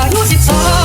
красота крутится.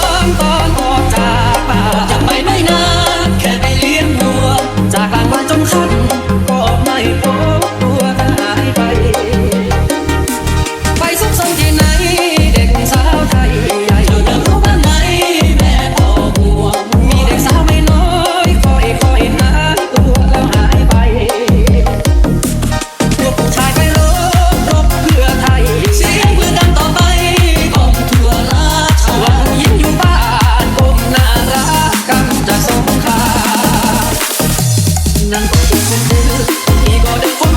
能够独自，一个人。